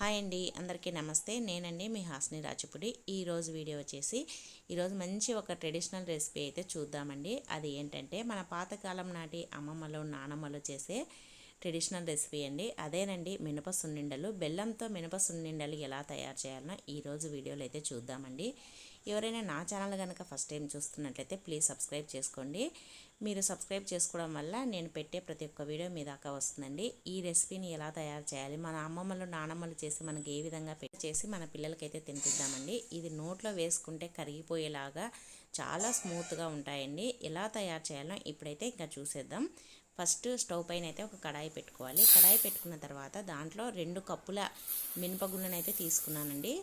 Hi అండి అందరికీ నమస్తే. నేనండి మీ హాస్ని రాజపుడి ఈరోజు వీడియో వచ్చేసి ఈరోజు మంచి ఒక ట్రెడిషనల్ రెసిపీ అయితే చూద్దామండి. అది ఏంటంటే మన పాతకాలం నాటి అమ్మమ్మలు నానమ్మలు చేసే ట్రెడిషనల్ రెసిపీ అండి. అదేనండి మినప సున్నిండలు. బెల్లంతో మినప సున్నిండలు ఎలా తయారు చేయాలనో ఈరోజు వీడియోలో అయితే చూద్దామండి. ఎవరైనా నా ఛానల్ కనుక ఫస్ట్ టైం చూస్తున్నట్లయితే ప్లీజ్ సబ్స్క్రైబ్ చేసుకోండి. మీరు సబ్స్క్రైబ్ చేసుకోవడం వల్ల నేను పెట్టే ప్రతి ఒక్క వీడియో మీ దాకా వస్తుందండి. ఈ రెసిపీని ఎలా తయారు చేయాలి? మన అమ్మమ్మలు నానమ్మలు చేసి మనకి ఏ విధంగా చేసి మన పిల్లలకైతే తినిపిద్దామండి. ఇది నోట్లో వేసుకుంటే కరిగిపోయేలాగా చాలా స్మూత్గా ఉంటాయండి. ఎలా తయారు చేయాలో ఇప్పుడైతే ఇంకా చూసేద్దాం. ఫస్ట్ స్టవ్ పైన అయితే ఒక కడాయి పెట్టుకోవాలి. కడాయి పెట్టుకున్న తర్వాత దాంట్లో రెండు కప్పుల మినపగుళ్ళను అయితే తీసుకున్నానండి.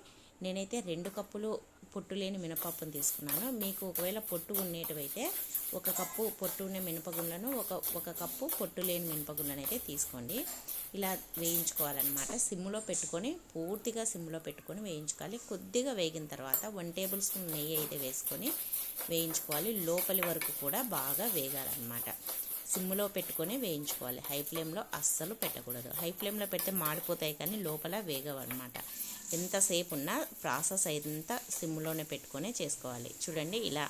నేనైతే రెండు కప్పులు పొట్టు లేని మినపప్పును తీసుకున్నాను. మీకు ఒకవేళ పొట్టు ఉండేటివైతే ఒక కప్పు పొట్టు ఉన్న మినపగుండను ఒక ఒక కప్పు పొట్టు లేని మినపగుండను అయితే తీసుకోండి. ఇలా వేయించుకోవాలన్నమాట. సిమ్లో పెట్టుకొని పూర్తిగా సిమ్లో పెట్టుకొని వేయించుకోవాలి. కొద్దిగా వేగిన తర్వాత వన్ టేబుల్ స్పూన్ నెయ్యి అయితే వేసుకొని వేయించుకోవాలి. లోపలి వరకు కూడా బాగా వేగాలన్నమాట. సిమ్లో పెట్టుకొని వేయించుకోవాలి. హై ఫ్లేమ్లో అస్సలు పెట్టకూడదు. హై ఫ్లేమ్లో పెడితే మాడిపోతాయి కానీ లోపల వేగవు అనమాట ఎంతసేపు ఉన్నా ప్రాసెస్ అయినంత సిమ్లోనే పెట్టుకొని చేసుకోవాలి. చూడండి ఇలా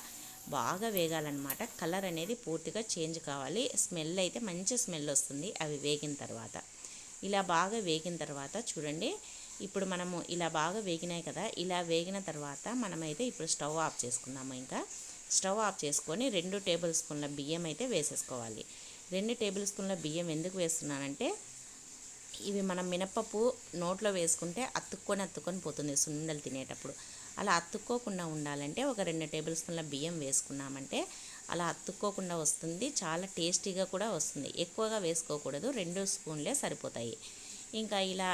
బాగా వేగాలన్నమాట. కలర్ అనేది పూర్తిగా చేంజ్ కావాలి. స్మెల్ అయితే మంచి స్మెల్ వస్తుంది అవి వేగిన తర్వాత. ఇలా బాగా వేగిన తర్వాత చూడండి. ఇప్పుడు మనము ఇలా బాగా వేగినాయి కదా ఇలా వేగిన తర్వాత మనమైతే ఇప్పుడు స్టవ్ ఆఫ్ చేసుకుందాము ఇంకా. స్టవ్ ఆఫ్ చేసుకొని రెండు టేబుల్ స్పూన్ల బియ్యం అయితే వేసేసుకోవాలి. రెండు టేబుల్ స్పూన్ల బియ్యం ఎందుకు వేస్తున్నానంటే ఇవి మనం మినపప్పు నోట్లో వేసుకుంటే అతుక్కొని అతుక్కొని పోతుంది సున్నుండలు తినేటప్పుడు. అలా అతుక్కోకుండా ఉండాలంటే ఒక రెండు టేబుల్ స్పూన్ల బియ్యం వేసుకున్నామంటే అలా అతుక్కోకుండా వస్తుంది చాలా టేస్టీగా కూడా వస్తుంది. ఎక్కువగా వేసుకోకూడదు రెండు స్పూన్లే సరిపోతాయి. ఇంకా ఇలా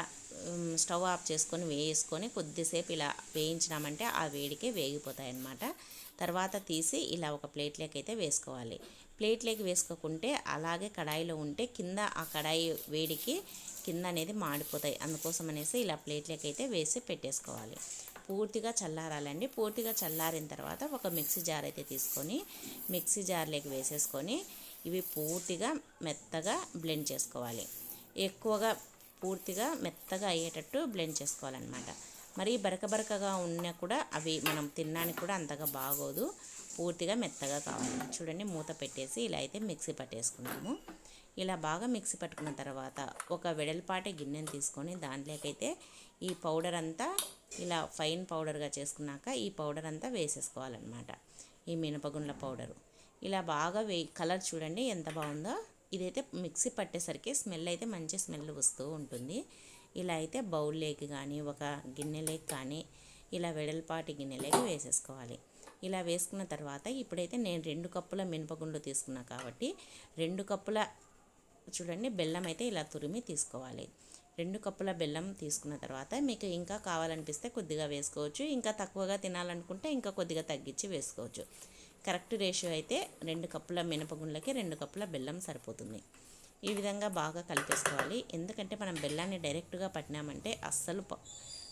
స్టవ్ ఆఫ్ చేసుకొని వేసుకొని కొద్దిసేపు ఇలా వేయించినామంటే ఆ వేడికే వేగిపోతాయి అన్నమాట తర్వాత తీసి ఇలా ఒక ప్లేట్లోకి అయితే వేసుకోవాలి. ప్లేట్లోకి వేసుకోకుంటే అలాగే కడాయిలో ఉంటే కింద ఆ కడాయి వేడికి కింద అనేది మాడిపోతాయి. అందుకోసం అనేసి ఇలా ప్లేట్లోకి అయితే వేసి పెట్టేసుకోవాలి. పూర్తిగా చల్లారాలండి. పూర్తిగా చల్లారిన తర్వాత ఒక మిక్సీ జార్ అయితే తీసుకొని మిక్సీ జార్లోకి వేసేసుకొని ఇవి పూర్తిగా మెత్తగా బ్లెండ్ చేసుకోవాలి. ఎక్కువగా పూర్తిగా మెత్తగా అయ్యేటట్టు బ్లెండ్ చేసుకోవాలన్నమాట. మరి బరక బరకగా ఉన్నా కూడా అవి మనం తినడానికి కూడా అంతగా బాగోదు. పూర్తిగా మెత్తగా కావాలి. చూడండి మూత పెట్టేసి ఇలా అయితే మిక్సీ పట్టేసుకున్నాము. ఇలా బాగా మిక్సీ పట్టుకున్న తర్వాత ఒక వెడల్పాటి గిన్నెను తీసుకొని దాంట్లోకైతే ఈ పౌడర్ అంతా ఇలా ఫైన్ పౌడర్గా చేసుకున్నాక ఈ పౌడర్ అంతా వేసేసుకోవాలన్నమాట. ఈ మినపగుండ్ల పౌడరు. ఇలా బాగా వే కలర్ చూడండి ఎంత బాగుందో. ఇదైతే మిక్సీ పట్టేసరికి స్మెల్ అయితే మంచి స్మెల్ వస్తూ ఉంటుంది. ఇలా అయితే బౌల్లోకి కానీ ఒక గిన్నెలోకి కానీ ఇలా వెడల్పాటి గిన్నెలోకి వేసేసుకోవాలి. ఇలా వేసుకున్న తర్వాత ఇప్పుడైతే నేను రెండు కప్పుల మినపగుండు తీసుకున్నా కాబట్టి రెండు కప్పుల చూడండి బెల్లం అయితే ఇలా తురిమి తీసుకోవాలి. రెండు కప్పుల బెల్లం తీసుకున్న తర్వాత మీకు ఇంకా కావాలనిపిస్తే కొద్దిగా వేసుకోవచ్చు. ఇంకా తక్కువగా తినాలనుకుంటే ఇంకా కొద్దిగా తగ్గించి వేసుకోవచ్చు. కరెక్ట్ రేషియో అయితే రెండు కప్పుల మినపగుండ్లకి రెండు కప్పుల బెల్లం సరిపోతుంది. ఈ విధంగా బాగా కలిపేసుకోవాలి. ఎందుకంటే మనం బెల్లాన్ని డైరెక్ట్గా పట్టినామంటే అస్సలు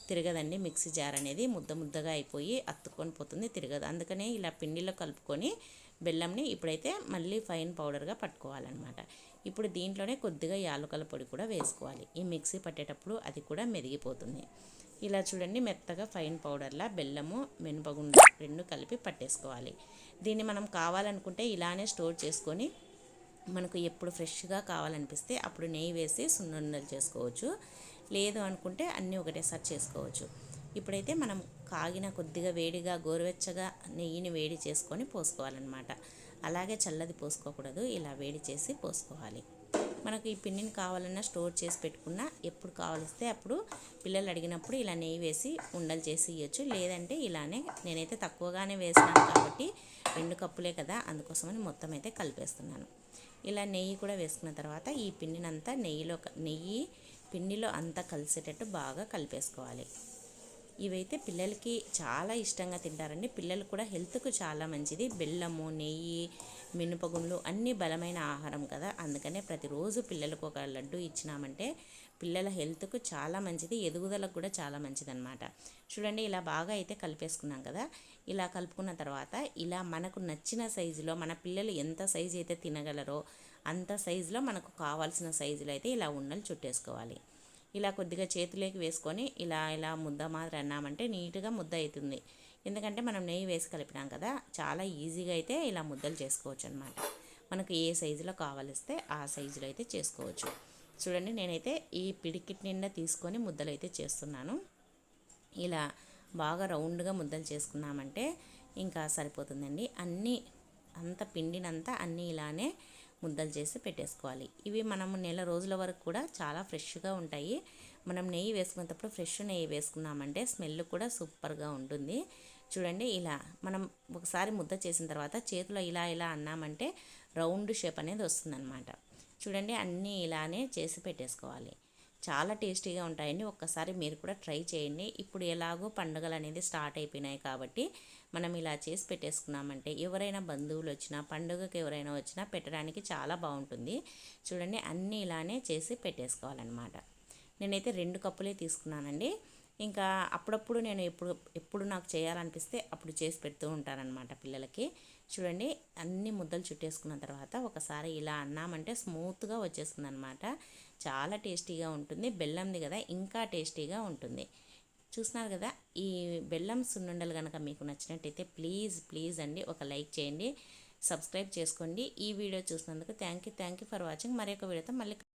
తిరగదండి. మిక్సీ జార్ అనేది ముద్ద ముద్దగా అయిపోయి అత్తుకొని పోతుంది తిరగదు. అందుకనే ఇలా పిండిలో కలుపుకొని బెల్లంని ఇప్పుడైతే మళ్ళీ ఫైన్ పౌడర్గా పట్టుకోవాలన్నమాట. ఇప్పుడు దీంట్లోనే కొద్దిగా యాలకుల పొడి కూడా వేసుకోవాలి. ఈ మిక్సీ పట్టేటప్పుడు అది కూడా మెదిగిపోతుంది ఇలా చూడండి మెత్తగా ఫైన్ పౌడర్లా బెల్లము మినపగుండ రెండు కలిపి పట్టేసుకోవాలి. దీన్ని మనం కావాలనుకుంటే ఇలానే స్టోర్ చేసుకొని మనకు ఎప్పుడు ఫ్రెష్గా కావాలనిపిస్తే అప్పుడు నెయ్యి వేసి సున్నుండలు చేసుకోవచ్చు. లేదు అనుకుంటే అన్నీ ఒకటేసారి చేసుకోవచ్చు. ఇప్పుడైతే మనం కాగిన కొద్దిగా వేడిగా గోరువెచ్చగా నెయ్యిని వేడి చేసుకొని పోసుకోవాలన్నమాట. అలాగే చల్లది పోసుకోకూడదు ఇలా వేడి చేసి పోసుకోవాలి. మనకు ఈ పిండిని కావాలన్నా స్టోర్ చేసి పెట్టుకున్నా ఎప్పుడు కావలిస్తే అప్పుడు పిల్లలు అడిగినప్పుడు ఇలా నెయ్యి వేసి ఉండలు చేసి ఇవ్వచ్చు లేదంటే ఇలానే నేనైతే తక్కువగానే వేసినాను కాబట్టి రెండు కప్పులే కదా అందుకోసమని మొత్తం అయితే కలిపేస్తున్నాను. ఇలా నెయ్యి కూడా వేసుకున్న తర్వాత ఈ పిండినంతా నెయ్యిలో నెయ్యి పిండిలో అంతా కలిసేటట్టు బాగా కలిపేసుకోవాలి. ఇవైతే పిల్లలకి చాలా ఇష్టంగా తింటారండి. పిల్లలు కూడా హెల్త్కు చాలా మంచిది. బెల్లము నెయ్యి మినపగుండ్లు అన్నీ బలమైన ఆహారం కదా. అందుకనే ప్రతిరోజు పిల్లలకు ఒక లడ్డు ఇచ్చినామంటే పిల్లల హెల్త్కు చాలా మంచిది ఎదుగుదలకు కూడా చాలా మంచిదన్నమాట. చూడండి ఇలా బాగా అయితే కలిపేసుకున్నాం కదా. ఇలా కలుపుకున్న తర్వాత ఇలా మనకు నచ్చిన సైజులో మన పిల్లలు ఎంత సైజు అయితే తినగలరో అంత సైజులో మనకు కావాల్సిన సైజులో అయితే ఇలా ఉండలు చుట్టేసుకోవాలి. ఇలా కొద్దిగా చేతిలోకి వేసుకొని ఇలా ఇలా ముద్ద మాదిరి అన్నామంటే నీట్గా ముద్ద అవుతుంది ఎందుకంటే మనం నెయ్యి వేసి కలిపినాం కదా చాలా ఈజీగా అయితే ఇలా ముద్దలు చేసుకోవచ్చు అనమాట మనకు ఏ సైజులో కావలిస్తే ఆ సైజులో అయితే చేసుకోవచ్చు. చూడండి నేనైతే ఈ పిడికిట్ నిండా తీసుకొని ముద్దలు అయితే చేస్తున్నాను. ఇలా బాగా రౌండ్గా ముద్దలు చేసుకున్నామంటే ఇంకా సరిపోతుందండి. అన్నీ అంత పిండినంతా అన్నీ ఇలానే ముద్దలు చేసి పెట్టేసుకోవాలి. ఇవి మనము నెల రోజుల వరకు కూడా చాలా ఫ్రెష్గా ఉంటాయి. మనం నెయ్యి వేసుకునేటప్పుడు ఫ్రెష్ నెయ్యి వేసుకున్నామంటే స్మెల్ కూడా సూపర్గా ఉంటుంది. చూడండి ఇలా మనం ఒకసారి ముద్ద చేసిన తర్వాత చేతిలో ఇలా ఇలా అన్నామంటే రౌండ్ షేప్ అనేది వస్తుందన్నమాట. చూడండి అన్నీ ఇలానే చేసి పెట్టేసుకోవాలి. చాలా టేస్టీగా ఉంటాయండి. ఒక్కసారి మీరు కూడా ట్రై చేయండి. ఇప్పుడు ఎలాగో పండుగలు అనేది స్టార్ట్ అయిపోయినాయి కాబట్టి మనం ఇలా చేసి పెట్టేసుకున్నామంటే ఎవరైనా బంధువులు వచ్చినా పండుగకి ఎవరైనా వచ్చినా పెట్టడానికి చాలా బాగుంటుంది. చూడండి అన్నీ ఇలానే చేసి పెట్టేసుకోవాలన్నమాట. నేనైతే రెండు కప్పులే తీసుకున్నానండి. ఇంకా అప్పుడప్పుడు నేను ఎప్పుడు ఎప్పుడు నాకు చేయాలనిపిస్తే అప్పుడు చేసి పెడుతూ ఉంటానన్నమాట పిల్లలకి. చూడండి అన్ని ముద్దలు చుట్టేసుకున్న తర్వాత ఒకసారి ఇలా అన్నామంటే స్మూత్గా వచ్చేస్తుంది అనమాట చాలా టేస్టీగా ఉంటుంది. బెల్లంది కదా ఇంకా టేస్టీగా ఉంటుంది. చూస్తున్నారు కదా ఈ బెల్లం సున్నుండలు కనుక మీకు నచ్చినట్టయితే ప్లీజ్ ప్లీజ్ అండి ఒక లైక్ చేయండి సబ్స్క్రైబ్ చేసుకోండి. ఈ వీడియో చూసినందుకు thank you thank you for watching. మరొక వీడియోతో మళ్ళీ